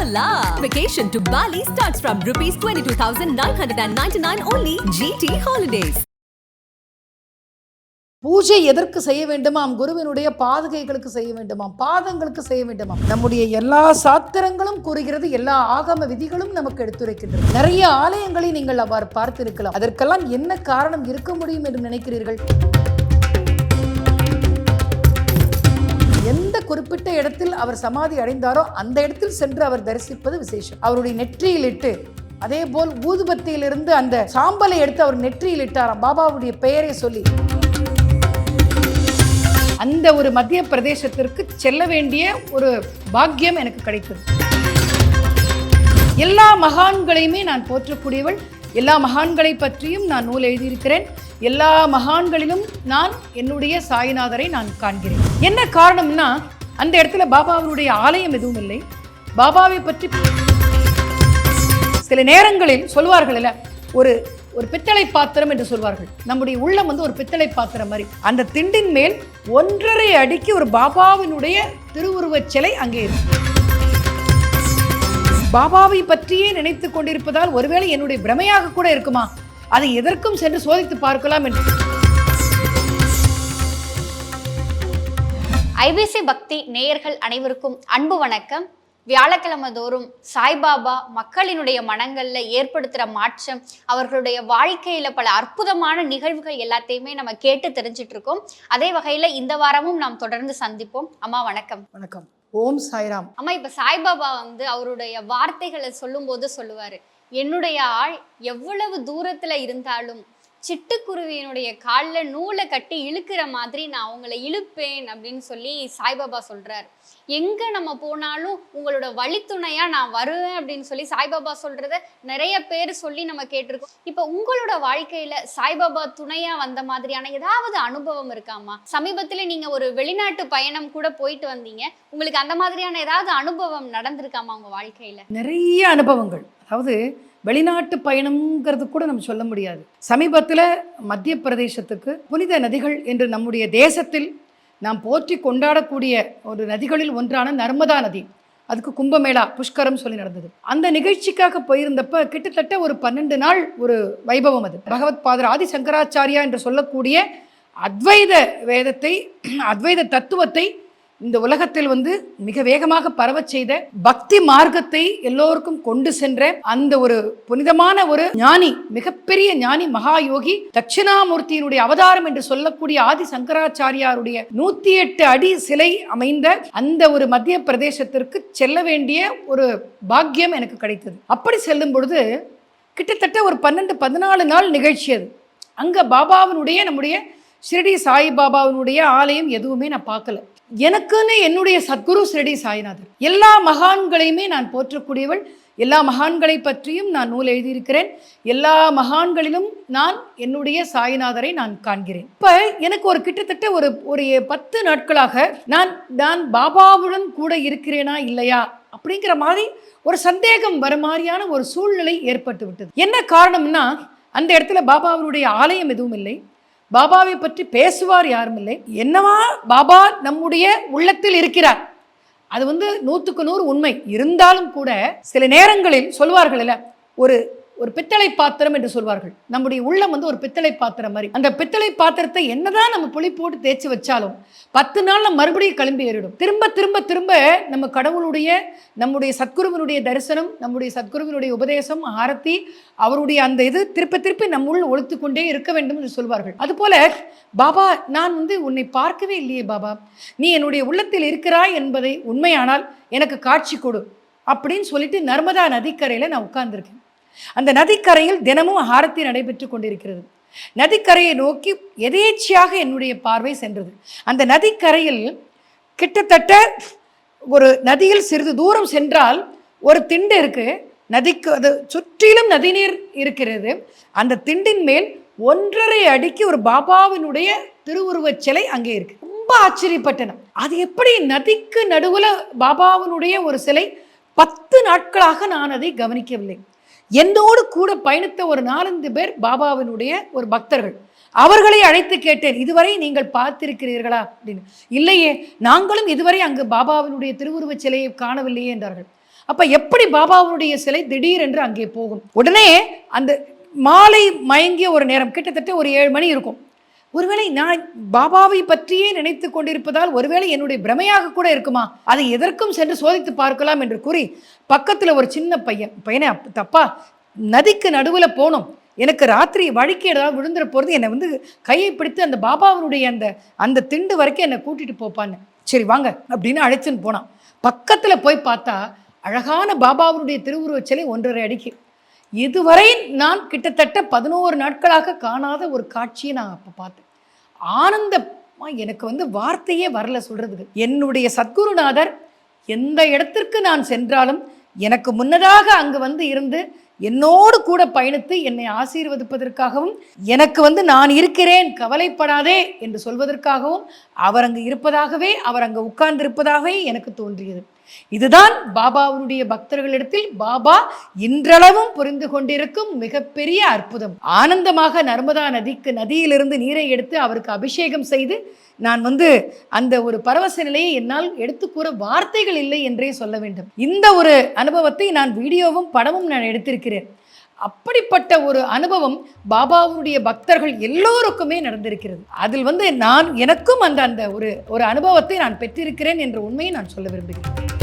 Hola! Vacation to Bali starts from rupees 22,999 only GT Holidays. பூஜை எதற்கு செய்ய வேண்டுமாம்? குருவினுடைய பாதுகைகளுக்கு செய்ய வேண்டுமாம்? பாதங்களுக்கு செய்ய வேண்டுமாம்? நம்முடைய எல்லா சாத்திரங்களும் கூறுகிறது எல்லா ஆகம விதிகளும் நமக்கு எடுத்துரைக்கின்றது. நிறைய ஆலயங்களை நீங்கள் அவ்வாறு பார்த்திருக்கலாம். அதற்கெல்லாம் என்ன காரணம் இருக்க முடியும் என்று நினைக்கிறீர்கள்? குறிப்பிட்ட இடத்தில் அவர் சமாதி அடைந்தாரோ அந்த இடத்தில் சென்று அவர் தரிசிப்பது விசேஷம். அவருடைய நெற்றியில் இட்டு அதே போல் ஊதுபத்தியிலிருந்து அந்த சாம்பலை எடுத்து அவர் நெற்றியில் இட்டாராம். பாபாவுடைய பெயரை சொல்லி. அந்த ஒரு மத்திய பிரதேசத்திற்கு செல்ல வேண்டிய ஒரு பாக்கியம் எனக்கு கிடைத்தது. எல்லா மகான்களையுமே நான் போற்றக்கூடியவள். எல்லா மகான்களை பற்றியும் நான் நூல் எழுதியிருக்கிறேன். எல்லா மகான்களிலும் நான் என்னுடைய சாய்நாதரை நான் காண்கிறேன். என்ன காரணம்னா அந்த இடத்துல பாபாவினுடைய ஆலயம் எதுவும் இல்லை. பாபாவை பற்றி சில நேரங்களில் சொல்வார்கள் இல்லை ஒரு ஒரு பித்தளை பாத்திரம் என்று சொல்வார்கள். நம்முடைய உள்ளம் வந்து ஒரு பித்தளை பாத்திரம் மாதிரி. அந்த திண்டின் மேல் ஒன்றரை அடிக்கு ஒரு பாபாவினுடைய திருவுருவச் சிலை அங்கே இருக்கு. பாபாவை பற்றியே நினைத்து கொண்டிருப்பதால் ஒருவேளை என்னுடைய பிரமையாக கூட இருக்குமா? அதை எதற்கும் சென்று சோதித்து பார்க்கலாம் என்று. ஐபிசி பக்தி நேயர்கள் அனைவருக்கும் அன்பு வணக்கம். வியாழக்கிழமை தோறும் சாய்பாபா மக்களினுடைய மனங்கள்ல ஏற்படுத்துகிற மாற்றம் அவர்களுடைய வாழ்க்கையில பல அற்புதமான நிகழ்வுகள் எல்லாத்தையுமே நம்ம கேட்டு தெரிஞ்சிட்டு இருக்கோம் அதே வகையில இந்த வாரமும் நாம் தொடர்ந்து சந்திப்போம். அம்மா வணக்கம். வணக்கம். ஓம் சாய்ராம். அம்மா இப்ப சாய்பாபா வந்து அவருடைய வார்த்தைகளை சொல்லும்போது சொல்லுவாரு என்னுடைய ஆள் எவ்வளவு தூரத்துல இருந்தாலும் சிட்டுக்குருவியினுடைய காலில் நூலை கட்டி இழுக்கிற மாதிரி நான் அவங்கள இழுப்பேன் அப்படின்னு சொல்லி சாய்பாபா சொல்கிறார் எங்கே நம்ம போனாலும் உங்களோட வழித்துணையாக நான் வருவேன் அப்படின்னு சொல்லி சாய்பாபா சொல்கிறத நிறைய பேர் சொல்லி நம்ம கேட்டிருக்கோம். இப்போ உங்களோட வாழ்க்கையில் சாய்பாபா துணையாக வந்த மாதிரியான ஏதாவது அனுபவம் இருக்காமா? சமீபத்தில் நீங்கள் ஒரு வெளிநாட்டு பயணம் கூட போயிட்டு வந்தீங்க. உங்களுக்கு அந்த மாதிரியான ஏதாவது அனுபவம் நடந்திருக்காமா உங்கள் வாழ்க்கையில்? நிறைய அனுபவங்கள். அதாவது வெளிநாட்டு பயணம்ங்கிறது கூட நம்ம சொல்ல முடியாது. சமீபத்தில் மத்திய பிரதேசத்துக்கு புனித நதிகள் என்று நம்முடைய தேசத்தில் நாம் போற்றி கொண்டாடக்கூடிய ஒரு நதிகளில் ஒன்றான நர்மதா நதி. அதுக்கு கும்பமேளா புஷ்கரம் சொல்லி நடந்தது. அந்த நிகழ்ச்சிக்காக போயிருந்தப்ப கிட்டத்தட்ட ஒரு பன்னெண்டு நாள் ஒரு வைபவம் அது. பகவத் பாதர் ஆதி சங்கராச்சாரியா என்று சொல்லக்கூடிய அத்வைத வேதத்தை அத்வைத தத்துவத்தை இந்த உலகத்தில் வந்து மிக வேகமாக பரவச் செய்த பக்தி மார்க்கத்தை எல்லோருக்கும் கொண்டு சென்ற அந்த ஒரு புனிதமான ஒரு ஞானி மிகப்பெரிய ஞானி மகா யோகி தட்சிணாமூர்த்தியினுடைய அவதாரம் என்று சொல்லக்கூடிய ஆதி சங்கராச்சாரியாருடைய நூத்தி எட்டு அடி சிலை அமைந்த அந்த ஒரு மத்திய பிரதேசத்திற்கு செல்ல வேண்டிய ஒரு பாக்கியம் எனக்கு கிடைத்தது. அப்படி செல்லும் பொழுது கிட்டத்தட்ட ஒரு பன்னெண்டு பதினாலு நாள் நிகழ்ச்சி அது. அங்க பாபாவினுடைய நம்முடைய ஷிரடி சாய் பாபாவினுடைய ஆலயம் எதுவுமே நான் பார்க்கல. எனக்குன்னு என்னுடைய சத்குரு ஸ்ரீடி சாய்நாதர். எல்லா மகான்களையுமே நான் போற்றக்கூடியவள். எல்லா மகான்களை பற்றியும் நான் நூல் எழுதியிருக்கிறேன். எல்லா மகான்களிலும் நான் என்னுடைய சாய்நாதரை நான் காண்கிறேன். இப்போ எனக்கு ஒரு கிட்டத்தட்ட ஒரு ஒரு பத்து நாட்களாக நான் நான் பாபாவுடன் கூட இருக்கிறேனா இல்லையா அப்படிங்கிற மாதிரி ஒரு சந்தேகம் வர மாதிரியான ஒரு சூழ்நிலை ஏற்பட்டு விட்டது. என்ன காரணம்னா அந்த இடத்துல பாபாவுடைய ஆலயம் எதுவும் இல்லை. பாபாவை பற்றி பேசுவார் யாரும் இல்லை. என்னவா பாபா நம்முடைய உள்ளத்தில் இருக்கிறார்? அது வந்து நூற்றுக்கு நூறு உண்மை. இருந்தாலும் கூட சில நேரங்களில் சொல்வார்கள் இல்லை ஒரு ஒரு பித்தளை பாத்திரம் என்று சொல்வார்கள். நம்முடைய உள்ளம் வந்து ஒரு பித்தளை பாத்திரம் மாதிரி. அந்த பித்தளை பாத்திரத்தை என்னதான் நம்ம புளி போட்டு தேய்ச்சி வச்சாலும் பத்து நாளில் மறுபடியும் கிளம்பி ஏறிடும். திரும்ப திரும்ப திரும்ப நம்ம கடவுளுடைய நம்முடைய சத்குருவினுடைய தரிசனம் நம்முடைய சத்குருவினுடைய உபதேசம் ஆரத்தி அவருடைய அந்த இது திருப்பி திருப்பி நம்முள் ஒழித்து கொண்டே இருக்க வேண்டும் என்று சொல்வார்கள். அதுபோல பாபா நான் வந்து உன்னை பார்க்கவே இல்லையே பாபா. நீ என்னுடைய உள்ளத்தில் இருக்கிறாய் என்பதை உண்மையானால் எனக்கு காட்சி கொடு. அப்படின்னு சொல்லிட்டு நர்மதா நதிக்கரையில் நான் உட்கார்ந்துருக்கேன். அந்த நதிக்கரையில் தினமும் ஆரத்தி நடைபெற்று கொண்டிருக்கிறது. நதிக்கரையை நோக்கி எதேச்சியாக என்னுடைய பார்வை சென்றது. அந்த நதிக்கரையில் கிட்டத்தட்ட ஒரு நதியில் சிறிது தூரம் சென்றால் ஒரு திண்டு இருக்கு. நதிக்கு அது சுற்றிலும் நதிநீர் இருக்கிறது. அந்த திண்டின் மேல் ஒன்றரை அடிக்கு ஒரு பாபாவினுடைய திருவுருவச் சிலை அங்கே இருக்கு. ரொம்ப ஆச்சரியப்பட்டன. அது எப்படி நதிக்கு நடுவில் பாபாவினுடைய ஒரு சிலை பத்து நாட்களாக நான் அதை கவனிக்கவில்லை. என்னோடு கூட பயணித்த ஒரு நாலந்து பேர் பாபாவினுடைய ஒரு பக்தர்கள். அவர்களை அழைத்து கேட்டேன் இதுவரை நீங்கள் பார்த்திருக்கிறீர்களா? அப்படின்னு. இல்லையே நாங்களும் இதுவரை அங்கு பாபாவினுடைய திருவுருவச் சிலையை காணவில்லையே என்றார்கள். அப்ப எப்படி பாபாவுடைய சிலை திடீரென்று அங்கே போகும்? உடனே அந்த மாலை மயங்கிய ஒரு நேரம் கிட்டத்தட்ட ஒரு ஏழு மணி இருக்கும். ஒருவேளை நான் பாபாவை பற்றியே நினைத்து கொண்டிருப்பதால் ஒருவேளை என்னுடைய பிரமையாக கூட இருக்குமா? அதை எதற்கும் சென்று சோதித்து பார்க்கலாம் என்று கூறி பக்கத்தில் ஒரு சின்ன பையன் பையனை தப்பா? நதிக்கு நடுவில் போனோம். எனக்கு ராத்திரி வழிக்கு ஏதாவது விழுந்துற போகிறது என்னை வந்து கையை பிடித்து அந்த பாபாவினுடைய அந்த அந்த திண்டு வரைக்கும் என்னை கூட்டிட்டு போப்பான்னு. சரி வாங்க அப்படின்னு அழைச்சின்னு போனான். பக்கத்தில் போய் பார்த்தா அழகான பாபாவினுடைய திருவுருவச் சிலை ஒன்றரை அடிக்கு. இதுவரை நான் கிட்டத்தட்ட பதினோரு நாட்களாக காணாத ஒரு காட்சியை நான் அப்போ பார்த்தேன். ஆனந்தமா எனக்கு வந்து வார்த்தையே வரல சொல்கிறதுக்கு என்னுடைய சத்குருநாதர் எந்த இடத்திற்கு நான் சென்றாலும் எனக்கு முன்னதாக அங்கு வந்து இருந்து என்னோடு கூட பயணித்து என்னை ஆசீர்வதிப்பதற்காகவும் எனக்கு வந்து நான் இருக்கிறேன் கவலைப்படாதே என்று சொல்வதற்காகவும் அவர் அங்கு இருப்பதாகவே அவர் அங்கு உட்கார்ந்திருப்பதாகவே எனக்கு தோன்றியது. இதுதான் பாபாவுடைய பக்தர்களிடத்தில் பாபா இன்றளவும் புரிந்து கொண்டிருக்கும் மிகப்பெரிய அற்புதம். ஆனந்தமாக நர்மதா நதிக்கு நதியிலிருந்து நீரை எடுத்து அவருக்கு அபிஷேகம் செய்து நான் வந்து அந்த ஒரு பரவச நிலையை என்னால் எடுத்து கூற வார்த்தைகள் இல்லை என்றே சொல்ல வேண்டும். இந்த ஒரு அனுபவத்தை நான் வீடியோவும் படமும் நான் எடுத்திருக்கிறேன். அப்படிப்பட்ட ஒரு அனுபவம் பாபாவுடைய பக்தர்கள் எல்லோருக்குமே நடந்திருக்கிறது. அதில் வந்து நான் எனக்கும் அந்த அந்த ஒரு ஒரு அனுபவத்தை நான் பெற்றிருக்கிறேன் என்ற உண்மையை நான் சொல்ல விரும்புகிறேன்.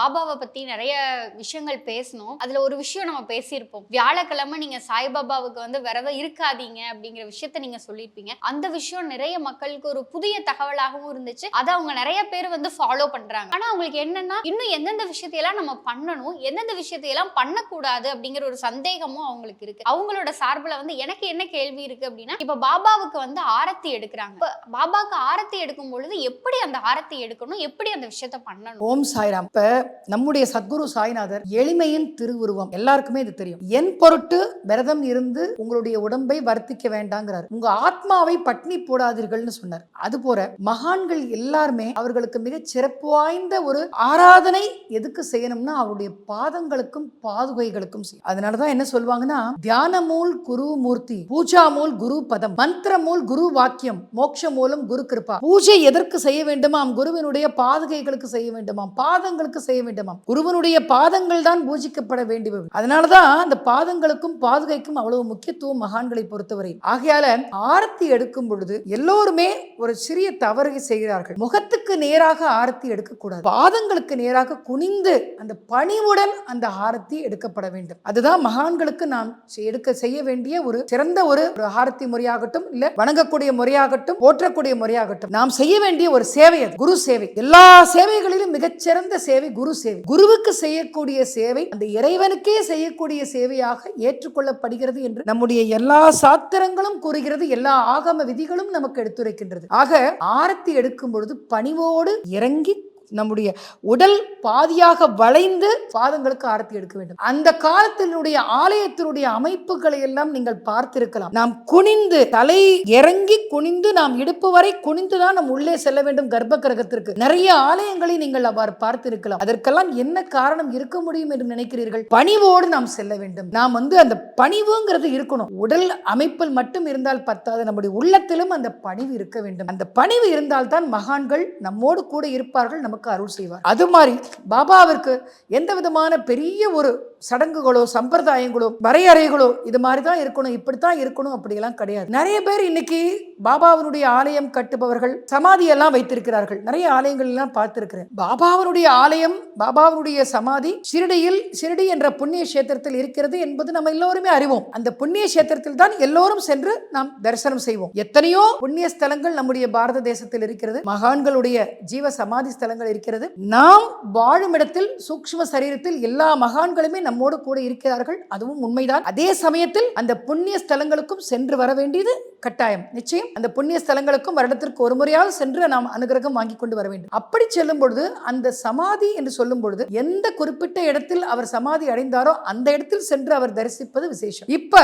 பாபாவை பத்தி நிறைய விஷயங்கள் பேசணும். அதுல ஒரு விஷயம் நம்ம பேசியிருப்போம். வியாழக்கிழமை நீங்க சாய்பாபாவுக்கு வந்து விரத இருக்காதீங்க அப்படிங்கிற விஷயத்த நீங்க சொல்லியிருப்பீங்க. அந்த விஷயம் நிறைய மக்களுக்கு ஒரு புதிய தகவலாகவும் இருந்துச்சு. அதை அவங்க நிறைய பேர் வந்து ஃபாலோ பண்றாங்க. ஆனா அவங்களுக்கு என்னன்னா இன்னும் எந்தெந்த விஷயத்தையெல்லாம் நம்ம பண்ணணும் எந்தெந்த விஷயத்தையெல்லாம் பண்ணக்கூடாது அப்படிங்கிற ஒரு சந்தேகமும் அவங்களுக்கு இருக்கு. அவங்களோட சார்பில் வந்து எனக்கு என்ன கேள்வி இருக்கு அப்படின்னா இப்ப பாபாவுக்கு வந்து ஆரத்தி எடுக்கிறாங்க. இப்போ பாபாவுக்கு ஆரத்தி எடுக்கும் பொழுது எப்படி அந்த ஆரத்தி எடுக்கணும்? எப்படி அந்த விஷயத்த பண்ணணும்? ஓம் சாய்ராம். இப்போ நம்முடைய சத்குரு சாய்நாதர் எளிமையின் திருவுருவம். எல்லாருக்குமே இது தெரியும். என் பொருட்டு விரதம் இருந்து உங்களுடைய உடம்பை வர்த்திக்க வேண்டாங்கிறார். உங்க ஆத்மாவை பட்னி போடாதீர்கள்னு சொன்னார். அது போல மகான்கள் எல்லாருமே அவர்களுக்கு மிக சிறப்பு வாய்ந்த ஒரு ஆராதனை எதுக்கு செய்யணும்னா அவருடைய பாதங்களுக்கும் பாதுகைகளுக்கும் செய்யும். அதனாலதான் என்ன சொல்லுவாங்கன்னா தியானமூல் குரு மூர்த்தி பூஜா மூல் குரு பதம் மந்திர மூல் குரு வாக்கியம் மோட்ச மூலம் குரு கிருப்பா பூஜை எதற்கு செய்ய வேண்டுமாம்? குருவினுடைய பாதுகைகளுக்கு செய்ய வேண்டுமாம். பாதங்களுக்கு செய்ய வேண்டுமாம். குருவனுடைய பாதங்கள் தான் பூஜிக்கப்பட வேண்டியவை அதனாலதான் அந்த பாதங்களுக்கும் பாதுகைக்கும் அவ்வளவு முக்கியத்துவம் மகான்களை பொறுத்தவரை. ஆகையால ஆரத்தி எடுக்கும் பொழுது எல்லோருமே ஒரு சிறிய தவறு செய்கிறார்கள். முகத்துக்கு நேராக ஆரத்தி எடுக்கக்கூடாது. பாதங்களுக்கு நேராக குனிந்து அந்த பணிவுடன் அந்த ஆரத்தி எடுக்கப்பட வேண்டும். அதுதான் மகான்களுக்கு நாம் எடுக்க செய்ய வேண்டிய ஒரு சிறந்த ஒரு ஒரு ஆரத்தி முறையாகட்டும் இல்ல வணங்கக்கூடிய முறையாகட்டும் போற்றக்கூடிய முறையாகட்டும். நாம் செய்ய வேண்டிய ஒரு சேவை அது. குரு சேவை. எல்லா சேவைகளிலும் மிகச்சிறந்த சேவை குரு சேவை. குருவுக்கு செய்யக்கூடிய சேவை அந்த இறைவனுக்கே செய்யக்கூடிய சேவையாக ஏற்றுக்கொள்ளப்படுகிறது என்று நம்முடைய எல்லா சாத்திரங்களும் கூறுகிறது எல்லா ஆகம விதிகளும் நமக்கு எடுத்துரைக்கின்றது. ஆக ஆரத்தி எடுக்கும் பொழுது பணிவோடு இறங்கி நம்முடைய உடல் பாதியாக வளைந்து பாதங்களுக்கு ஆரத்தி எடுக்க வேண்டும். அந்த காலத்தினுடைய ஆலயத்தினுடைய அமைப்புகளை எல்லாம் நீங்கள் பார்த்திருக்கலாம். நாம் குனிந்து தலை இறங்கி குனிந்து நாம் இடுப்பு வரை குனிந்து தான் உள்ளே செல்ல வேண்டும் கர்ப்ப கிரகத்திற்கு நிறைய ஆலயங்களை நீங்கள் அவ்வாறு பார்த்திருக்கலாம். அதற்கெல்லாம் என்ன காரணம் இருக்க முடியும் என்று நினைக்கிறீர்கள்? பணிவோடு நாம் செல்ல வேண்டும். நாம் வந்து அந்த பணிவுங்கிறது இருக்கணும். உடல் அமைப்பில் மட்டும் இருந்தால் பத்தாது. நம்முடைய உள்ளத்திலும் அந்த பணிவு இருக்க வேண்டும். அந்த பணிவு இருந்தால்தான் மகான்கள் நம்மோடு கூட இருப்பார்கள். நமக்கு அருள் செய்வார். அது மாதிரி பாபாவிற்கு எந்த விதமான பெரிய ஒரு சடங்குகளோ சம்பிரதாயங்களோ வரையறைகளோ இது மாதிரி தான் இருக்கணும் இப்படித்தான் இருக்கணும் அப்படியெல்லாம் கிடையாது. நிறைய பேர் இன்னைக்கு பாபாவினுடைய ஆலயம் கட்டுபவர்கள் சமாதியெல்லாம் வைத்திருக்கிறார்கள். நிறைய ஆலயங்கள் எல்லாம் பார்த்திருக்கிறேன். பாபாவினுடைய ஆலயம் பாபாவினுடைய சமாதி ஷிரடியில் ஷிரடி என்ற புண்ணிய கஷேத்திரத்தில் இருக்கிறது என்பது நம்ம எல்லோருமே அறிவோம். அந்த புண்ணிய கஷேத்திரத்தில் தான் எல்லோரும் சென்று நாம் தரிசனம் செய்வோம். எத்தனையோ புண்ணிய ஸ்தலங்கள் நம்முடைய பாரத தேசத்தில் இருக்கிறது. மகான்களுடைய ஜீவ சமாதி ஸ்தலங்கள் இருக்கிறது. நாம் வாழும் இடத்தில் சூக்ஷ்ம சரீரத்தில் எல்லா மகான்களுமே நம்மோடு கூட இருக்கிறார்கள் அதுவும் உண்மைதான். அதே சமயத்தில் அந்த புண்ணிய ஸ்தலங்களுக்கும் சென்று வர வேண்டியது கட்டாயம். நிச்சயம் அந்த புண்ணிய ஸ்தலங்களுக்கும் வருடத்திற்கு ஒரு முறையாவது சென்று நாம் அனுகிரகம் வாங்கி கொண்டு வர வேண்டும். அப்படி செல்லும் பொழுது அந்த சமாதி என்று சொல்லும் பொழுது எந்த குறிப்பிட்ட இடத்தில் அவர் சமாதி அடைந்தாரோ அந்த இடத்தில் சென்று அவர் தரிசிப்பது விசேஷம். இப்ப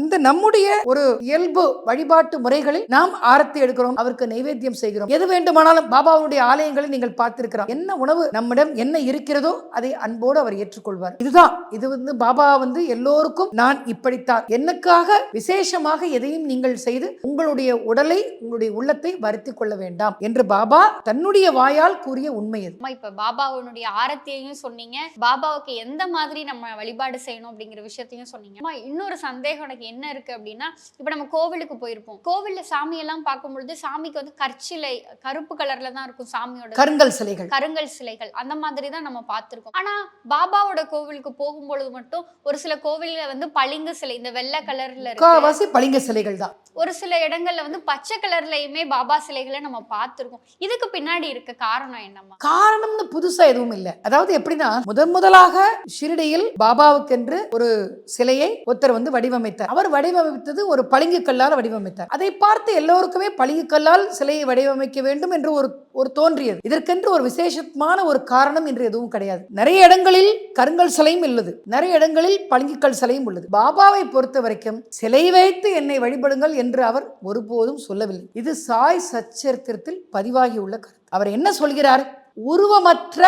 இந்த நம்முடைய ஒரு இயல்பு வழிபாட்டு முறைகளில் நாம் ஆரத்தி எடுக்கிறோம் அவருக்கு நைவேத்தியம் செய்கிறோம். எது வேண்டுமானாலும் பாபாவுடைய ஆலயங்களை நீங்கள் பார்த்திருக்கிறோம். என்ன உணவு நம்மிடம் என்ன இருக்கிறதோ அதை அன்போடு அவர் ஏற்றுக்கொள்வார். இதுதான் இது வந்து பாபா வந்து எல்லோருக்கும் நான் இப்படித்தான். எனக்காக விசேஷமாக எதையும் நீங்கள் செய்து உங்களுடைய உடலை உங்களுடைய உள்ளத்தை வருத்தி கொள்ள வேண்டாம் என்று பாபா தன்னுடைய வாயால் கூறிய உண்மை அம்மா இப்ப பாபாவுடைய ஆரத்தியையும் சொன்னீங்க. பாபாவுக்கு எந்த மாதிரி நம்ம வழிபாடு செய்யணும் அப்படிங்கிற விஷயத்தையும் சொன்னீங்க. இன்னொரு சந்தேகம் எனக்கு என்ன இருக்கு அப்படின்னா இப்ப நம்ம கோவிலுக்கு போயிருப்போம். கோவில்ல சாமி எல்லாம் பார்க்கும் பொழுது சாமிக்கு வந்து கற்சிலை கருப்பு கலர்ல தான் இருக்கும் சாமியோட கருங்கல் சிலைகள். கருங்கல் சிலைகள் அந்த மாதிரி தான் நம்ம பார்த்திருக்கோம். ஆனா பாபாவோட கோவிலுக்கு போகும்பொழுது மட்டும் ஒரு சில கோவில்ல வந்து பளிங்கு சிலை இந்த வெள்ளை கலர்ல இருக்கு முக்காவாசி பளிங்க சிலைகள் தான் ஒரு சில இடங்கள்ல வந்து பச்சை கலர்லயுமே பாபா சிலைகளை நம்ம பார்த்துருக்கோம். இதுக்கு பின்னாடி இருக்க காரணம் என்னம்மா? காரணம்னு புதுசா எதுவும் இல்லை. அதாவது எப்படின்னா முதன் முதலாக ஷிரடியில் பாபாவுக்கென்று ஒரு சிலையை ஒருத்தர் வந்து வடிவமைத்தார். அவர் வடிவமைத்தது ஒரு பளிங்கு கல்லால் வடிவமைத்தார். அதை பார்த்து எல்லோருக்குமே பளிங்கு கல்லால் சிலையை வடிவமைக்க வேண்டும் என்று ஒரு ஒரு தோன்றியது. இதற்கென்று ஒரு விசேஷமான ஒரு காரணம் என்று எதுவும் கிடையாது. நிறைய இடங்களில் கருங்கல் சிலையும் உள்ளது. நிறைய இடங்களில் பளிங்குக்கல் சிலையும் உள்ளது. பாபாவை பொறுத்த வரைக்கும் சிலை வைத்து என்னை வழிபடுங்கள் என்று என்று அவர் ஒருபோதும் சொல்லவில்லை. இது சாய் சச்சரித்திரத்தில் பதிவாகியுள்ள கருத்து. அவர் என்ன சொல்கிறார்? உருவமற்ற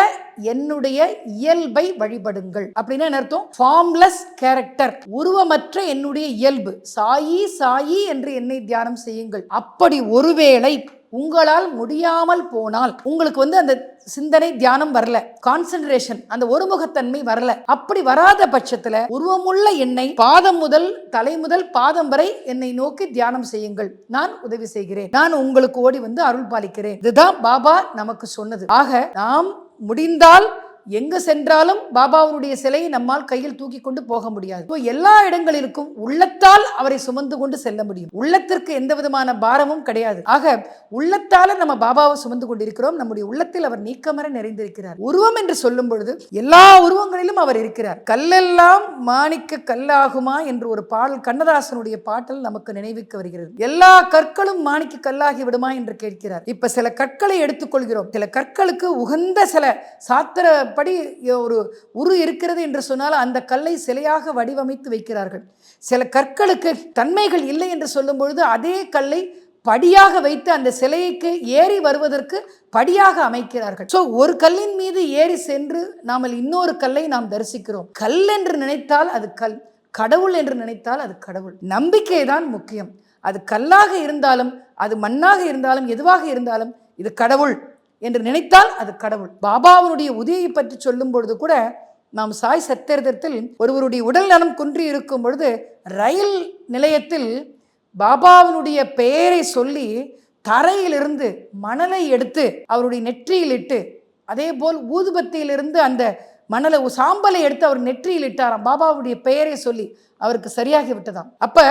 என்னுடைய இயல்பை வழிபடுங்கள். அப்படின்னா என்ன அர்த்தம்? ஃபார்ம்லெஸ் கேரக்டர் உருவமற்ற என்னுடைய இயல்பு. சாயி சாயி என்று என்னை தியானம் செய்யுங்கள். அப்படி ஒருவேளை உங்களால் முடியாமல் போனால் உங்களுக்கு வந்து அந்த சிந்தனை தியானம் வரல. கான்சென்ட்ரேஷன் அந்த ஒருமுகத்தன்மை வரல. அப்படி வராத பட்சத்துல உருவமுள்ள என்னை பாதம் முதல் தலை முதல் பாதம் வரை என்னை நோக்கி தியானம் செய்யுங்கள். நான் உதவி செய்கிறேன். நான் உங்களுக்கு ஓடி வந்து அருள் பாலிக்கிறேன். இதுதான் பாபா நமக்கு சொன்னது. ஆக நாம் முடிந்தால் எங்கு சென்றாலும் பாபாவுடைய சிலையை நம்மால் கையில் தூக்கி கொண்டு போக முடியாது. இப்போ எல்லா இடங்களிலும் உள்ளத்தால் அவரை சுமந்து கொண்டு செல்ல முடியும். உள்ளத்திற்கு எந்த விதமான பாரமும் கிடையாது. ஆக உள்ளத்தால நம்ம பாபாவை சுமந்து கொண்டிருக்கிறோம். நம்முடைய உள்ளத்தில் அவர் நீக்கமர நிறைந்திருக்கிறார். உருவம் என்று சொல்லும் பொழுது எல்லா உருவங்களிலும் அவர் இருக்கிறார். கல்லெல்லாம் மாணிக்க கல்லாகுமா என்று ஒரு பாடல் கண்ணதாசனுடைய பாட்டல் நமக்கு நினைவுக்கு வருகிறது. எல்லா கற்களும் மாணிக்க கல்லாகி விடுமா என்று கேட்கிறார். இப்ப சில கற்களை எடுத்துக்கொள்கிறோம். சில கற்களுக்கு உகந்த சில படி ஒரு உரு இருக்கிறது என்று சொன்னால் அந்த கல்லை சிலையாக வடிவமைத்து வைக்கிறார்கள். சில கற்களுக்கு தன்மைகள் இல்லை என்று சொல்லும் பொழுது அதே கல்லை படியாக வைத்து அந்த சிலைக்கு ஏறி வருவதற்கு படியாக அமைக்கிறார்கள். ஸோ ஒரு கல்லின் மீது ஏறி சென்று நாமல் இன்னொரு கல்லை நாம் தரிசிக்கிறோம். கல் என்று நினைத்தால் அது கல் கடவுள் என்று நினைத்தால் அது கடவுள். நம்பிக்கை தான் முக்கியம். அது கல்லாக இருந்தாலும் அது மண்ணாக இருந்தாலும் எதுவாக இருந்தாலும் இது கடவுள். என்று நினைத்தால் அது கடவுள். பாபாவினுடைய உதவியை பற்றி சொல்லும் பொழுது கூட நாம் சாய் சத்திரத்தில் ஒருவருடைய உடல் நலம் குன்றி இருக்கும் பொழுது ரயில் நிலையத்தில் பாபாவினுடைய பெயரை சொல்லி தரையிலிருந்து மணலை எடுத்து அவருடைய நெற்றியில் இட்டு அதே போல் ஊதுபத்தியிலிருந்து அந்த மணலை சாம்பலை எடுத்து அவர் நெற்றியில் இட்டாராம். பாபாவுடைய பெயரை சொல்லி அவருக்கு சரியாகி விட்டதாம். அப்போ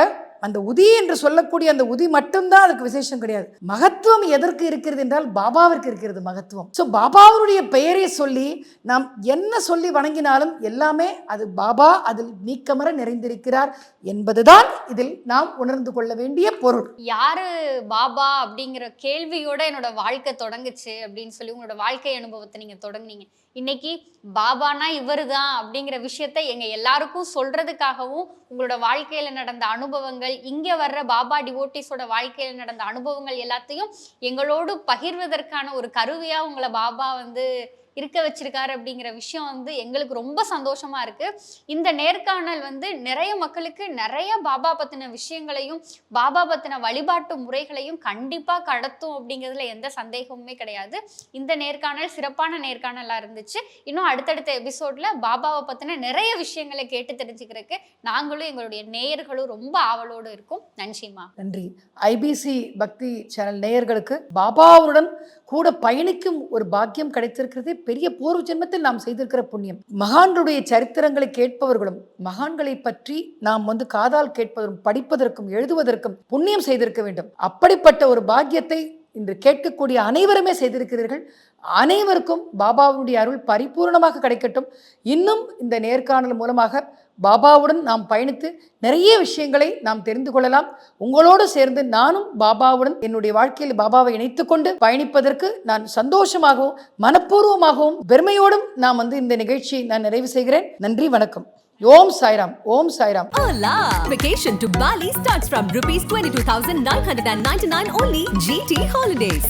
அந்த உதி என்று சொல்லக்கூடிய அந்த உதி மட்டும்தான் அதுக்கு விசேஷம் கிடையாது. மகத்துவம் எதற்கு இருக்கிறது என்றால் பாபாவிற்கு இருக்கிறது மகத்துவம். ஸோ பாபாவுடைய பெயரை சொல்லி நாம் என்ன சொல்லி வணங்கினாலும் எல்லாமே அது பாபா அதில் நீக்கமர நிறைந்திருக்கிறார் என்பதுதான் இதில் நாம் உணர்ந்து கொள்ள வேண்டிய பொருள். யாரு பாபா அப்படிங்கிற கேள்வியோட என்னோட வாழ்க்கை தொடங்குச்சு அப்படின்னு சொல்லி உங்களோட வாழ்க்கை அனுபவத்தை நீங்க தொடங்குனீங்க. இன்னைக்கு பாபானா இவரு தான் அப்படிங்கிற விஷயத்த எங்க எல்லாருக்கும் சொல்றதுக்காகவும் உங்களோட வாழ்க்கையில நடந்த அனுபவங்கள் இங்க வர்ற பாபா டிவோட்டிஸோட வாழ்க்கையில நடந்த அனுபவங்கள் எல்லாத்தையும் எங்களோடு பகிர்வதற்கான ஒரு கருவியா உங்களை பாபா வந்து இருக்க வச்சிருக்காரு அப்படிங்கிற விஷயம் வந்து எங்களுக்கு ரொம்ப சந்தோஷமா இருக்கு. இந்த நேர்காணல் வந்து நிறைய மக்களுக்கு நிறைய பாபா பத்தின விஷயங்களையும் பாபா பத்தின வழிபாட்டு முறைகளையும் கண்டிப்பா கடத்தும் அப்படிங்கிறதுல எந்த சந்தேகமுமே கிடையாது. இந்த நேர்காணல் சிறப்பான நேர்காணலா இருந்துச்சு. இன்னும் அடுத்தடுத்த எபிசோட்ல பாபாவை பத்தின நிறைய விஷயங்களை கேட்டு தெரிஞ்சுக்கிறதுக்கு நாங்களும் எங்களுடைய நேயர்களும் ரொம்ப ஆவலோடு இருக்கோம். நன்றிமா நன்றி. ஐபிசி பக்தி சேனல் நேயர்களுக்கு பாபாவுடன் கூட பயணிக்கும் ஒரு பாக்கியம் கிடைத்திருக்கிறதே பெரிய பூர்வ ஜென்மத்தில் நாம் செய்திருக்கிற புண்ணியம். மகான்களுடைய சரித்திரங்களை கேட்பவர்களும் மகான்களை பற்றி நாம் வந்து காதால் கேட்பதற்கும் படிப்பதற்கும் எழுதுவதற்கும் புண்ணியம் செய்திருக்க வேண்டும். அப்படிப்பட்ட ஒரு பாக்கியத்தை இன்று கேட்கக்கூடிய அனைவருமே செய்திருக்கிறீர்கள். அனைவருக்கும் பாபாவுடைய அருள் பரிபூர்ணமாக கிடைக்கட்டும். இன்னும் இந்த நேர்காணல் மூலமாக பாபாவுடன் நாம் பயணித்து நிறைய விஷயங்களை நாம் தெரிந்து கொள்ளலாம் உங்களோடு சேர்ந்து நானும் பாபாவுடன் என்னுடைய வாழ்க்கையில் பாபாவை இணைத்துக்கொண்டு பயணிப்பதற்கு நான் சந்தோஷமாகவும் மனப்பூர்வமாகவும் பெருமையோடும் நான் வந்து இந்த நிகழ்ச்சியை நான் நிறைவு செய்கிறேன் நன்றி வணக்கம் ஓம் சாய்ராம் ஓம் Sairam Hola! Vacation to Bali starts from rupees 22,999 only. GT Holidays.